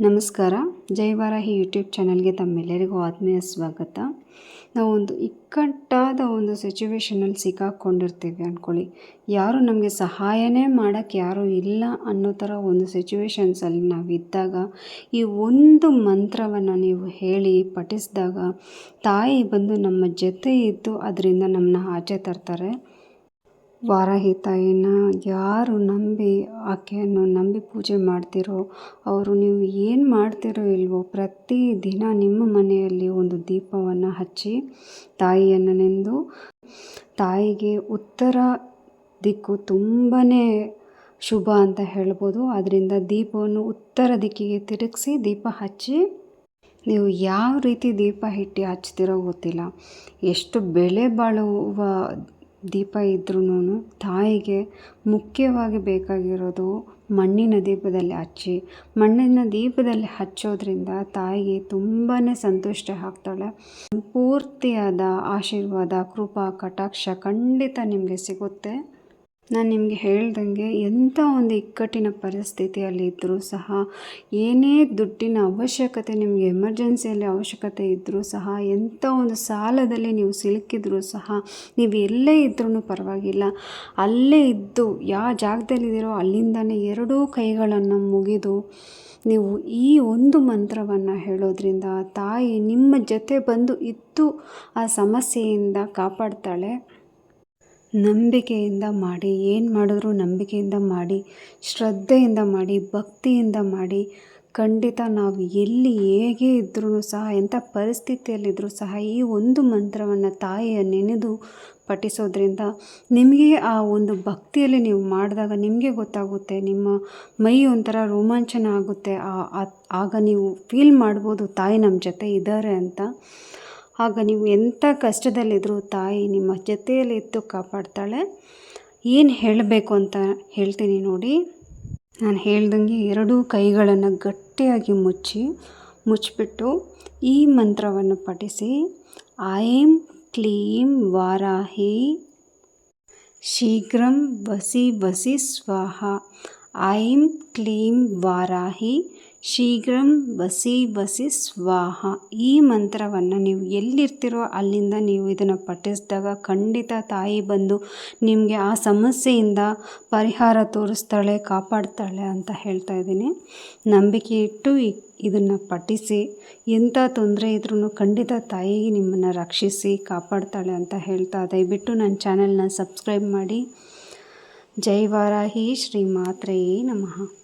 ನಮಸ್ಕಾರ. ಜೈವಾರಾಹಿ ಯೂಟ್ಯೂಬ್ ಚಾನಲ್ಗೆ ತಮ್ಮೆಲ್ಲರಿಗೂ ಆತ್ಮೀಯ ಸ್ವಾಗತ. ನಾವು ಒಂದು ಇಕ್ಕಟ್ಟಾದ ಒಂದು ಸಿಚುವೇಶನಲ್ಲಿ ಸಿಕ್ಕಾಕ್ಕೊಂಡಿರ್ತೀವಿ ಅಂದ್ಕೊಳ್ಳಿ ಯಾರು ನಮಗೆ ಸಹಾಯನೇ ಮಾಡೋಕ್ಕೆ ಯಾರೂ ಇಲ್ಲ ಅನ್ನೋ ಥರ ಒಂದು ಸಿಚುವೇಶನ್ಸಲ್ಲಿ ನಾವು ಇದ್ದಾಗ ಈ ಒಂದು ಮಂತ್ರವನ್ನು ನೀವು ಹೇಳಿ ಪಠಿಸಿದಾಗ ತಾಯಿ ಬಂದು ನಮ್ಮ ಜೊತೆ ಇದ್ದು ಅದರಿಂದ ನಮ್ಮನ್ನ ಆಚೆ ತರ್ತಾರೆ. ವಾರಾಹಿ ತಾಯಿನ ಯಾರು ನಂಬಿ ಆಕೆಯನ್ನು ನಂಬಿ ಪೂಜೆ ಮಾಡ್ತಿರೋ, ಅವರು ನೀವು ಏನು ಮಾಡ್ತಿರೋ ಇಲ್ವೋ, ಪ್ರತಿ ದಿನ ನಿಮ್ಮ ಮನೆಯಲ್ಲಿ ಒಂದು ದೀಪವನ್ನು ಹಚ್ಚಿ ತಾಯಿಯನ್ನು ನೆಂದು, ತಾಯಿಗೆ ಉತ್ತರ ದಿಕ್ಕು ತುಂಬಾ ಶುಭ ಅಂತ ಹೇಳ್ಬೋದು. ಅದರಿಂದ ದೀಪವನ್ನು ಉತ್ತರ ದಿಕ್ಕಿಗೆ ತಿರುಗಿಸಿ ದೀಪ ಹಚ್ಚಿ, ನೀವು ಯಾವ ರೀತಿ ದೀಪ ಇಟ್ಟು ಹಚ್ತಿರೋ ಗೊತ್ತಿಲ್ಲ. ಎಷ್ಟು ಬೆಲೆ ಬಾಳುವ ದೀಪ ಇದ್ರೂ ತಾಯಿಗೆ ಮುಖ್ಯವಾಗಿ ಬೇಕಾಗಿರೋದು ಮಣ್ಣಿನ ದೀಪದಲ್ಲಿ ಹಚ್ಚಿ, ಮಣ್ಣಿನ ದೀಪದಲ್ಲಿ ಹಚ್ಚೋದ್ರಿಂದ ತಾಯಿಗೆ ತುಂಬಾ ಸಂತುಷ್ಟ ಆಗ್ತಾಳೆ. ಪೂರ್ತಿಯಾದ ಆಶೀರ್ವಾದ, ಕೃಪಾ, ಕಟಾಕ್ಷ ಖಂಡಿತ ನಿಮಗೆ ಸಿಗುತ್ತೆ. ನಾನು ನಿಮಗೆ ಹೇಳ್ದಂಗೆ ಎಂಥ ಒಂದು ಇಕ್ಕಟ್ಟಿನ ಪರಿಸ್ಥಿತಿಯಲ್ಲಿ ಇದ್ದರೂ ಸಹ, ಏನೇ ದುಡ್ಡಿನ ಅವಶ್ಯಕತೆ ನಿಮಗೆ ಎಮರ್ಜೆನ್ಸಿಯಲ್ಲಿ ಅವಶ್ಯಕತೆ ಇದ್ದರೂ ಸಹ, ಎಂಥ ಒಂದು ಸಾಲದಲ್ಲಿ ನೀವು ಸಿಲುಕಿದ್ರೂ ಸಹ, ನೀವು ಎಲ್ಲೇ ಇದ್ರೂ ಪರವಾಗಿಲ್ಲ. ಅಲ್ಲೇ ಇದ್ದು ಯಾವ ಜಾಗದಲ್ಲಿದ್ದೀರೋ ಅಲ್ಲಿಂದನೇ ಎರಡೂ ಕೈಗಳನ್ನು ಮುಗಿದು ನೀವು ಈ ಒಂದು ಮಂತ್ರವನ್ನು ಹೇಳೋದ್ರಿಂದ ತಾಯಿ ನಿಮ್ಮ ಜೊತೆ ಬಂದು ಇದ್ದು ಆ ಸಮಸ್ಯೆಯಿಂದ ಕಾಪಾಡ್ತಾಳೆ. ನಂಬಿಕೆಯಿಂದ ಮಾಡಿ, ಏನು ಮಾಡಿದ್ರು ನಂಬಿಕೆಯಿಂದ ಮಾಡಿ, ಶ್ರದ್ಧೆಯಿಂದ ಮಾಡಿ, ಭಕ್ತಿಯಿಂದ ಮಾಡಿ, ಖಂಡಿತ ನಾವು ಎಲ್ಲಿ ಹೇಗೆ ಇದ್ರೂ ಸಹ, ಎಂಥ ಪರಿಸ್ಥಿತಿಯಲ್ಲಿದ್ದರೂ ಸಹ ಈ ಒಂದು ಮಂತ್ರವನ್ನು ತಾಯಿಯ ನೆನೆದು ಪಠಿಸೋದ್ರಿಂದ ನಿಮಗೆ ಆ ಒಂದು ಭಕ್ತಿಯಲ್ಲಿ ನೀವು ಮಾಡಿದಾಗ ನಿಮಗೆ ಗೊತ್ತಾಗುತ್ತೆ, ನಿಮ್ಮ ಮೈ ಒಂಥರ ರೋಮಾಂಚನ ಆಗುತ್ತೆ ಆಗ ನೀವು ಫೀಲ್ ಮಾಡ್ಬೋದು ತಾಯಿ ನಮ್ಮ ಜೊತೆ ಇದ್ದಾರೆ ಅಂತ. ಆಗ ನೀವು ಎಂಥ ಕಷ್ಟದಲ್ಲಿದ್ದರೂ ತಾಯಿ ನಿಮ್ಮ ಜೊತೆಯಲ್ಲಿ ಇದ್ದು ಕಾಪಾಡ್ತಾಳೆ. ಏನು ಹೇಳಬೇಕು ಅಂತ ಹೇಳ್ತೀನಿ ನೋಡಿ. ನಾನು ಹೇಳ್ದಂಗೆ ಎರಡೂ ಕೈಗಳನ್ನು ಗಟ್ಟಿಯಾಗಿ ಮುಚ್ಚಿ, ಮುಚ್ಚಿಬಿಟ್ಟು ಈ ಮಂತ್ರವನ್ನು ಪಠಿಸಿ. ಐಂ ಕ್ಲೀಂ ವಾರಾಹಿ, ಶೀಘ್ರಂ ವಸಿ ವಸಿ ಸ್ವಾಹ. ಐಂ ಕ್ಲೀಂ ವಾರಾಹಿ ಶೀಘ್ರಂ ವಸಿ ವಸಿ ಸ್ವಾಹ. ಈ ಮಂತ್ರವನ್ನು ನೀವು ಎಲ್ಲಿರ್ತಿರೋ ಅಲ್ಲಿಂದ ನೀವು ಇದನ್ನು ಪಠಿಸಿದಾಗ ಖಂಡಿತ ತಾಯಿ ಬಂದು ನಿಮಗೆ ಆ ಸಮಸ್ಯೆಯಿಂದ ಪರಿಹಾರ ತೋರಿಸ್ತಾಳೆ, ಕಾಪಾಡ್ತಾಳೆ ಅಂತ ಹೇಳ್ತಾ ಇದ್ದೀನಿ. ನಂಬಿಕೆ ಇಟ್ಟು ಇದನ್ನು ಪಠಿಸಿ, ಎಂಥ ತೊಂದರೆ ಇದ್ರೂ ಖಂಡಿತ ತಾಯಿ ನಿಮ್ಮನ್ನು ರಕ್ಷಿಸಿ, ಕಾಪಾಡ್ತಾಳೆ ಅಂತ ಹೇಳ್ತಾ, ದಯವಿಟ್ಟು ನನ್ನ ಚಾನೆಲ್ನ ಸಬ್ಸ್ಕ್ರೈಬ್ ಮಾಡಿ. ಜೈ ವಾರಾಹಿ ಶ್ರೀ ಮಾತ್ರೆಯೇ ನಮಃ.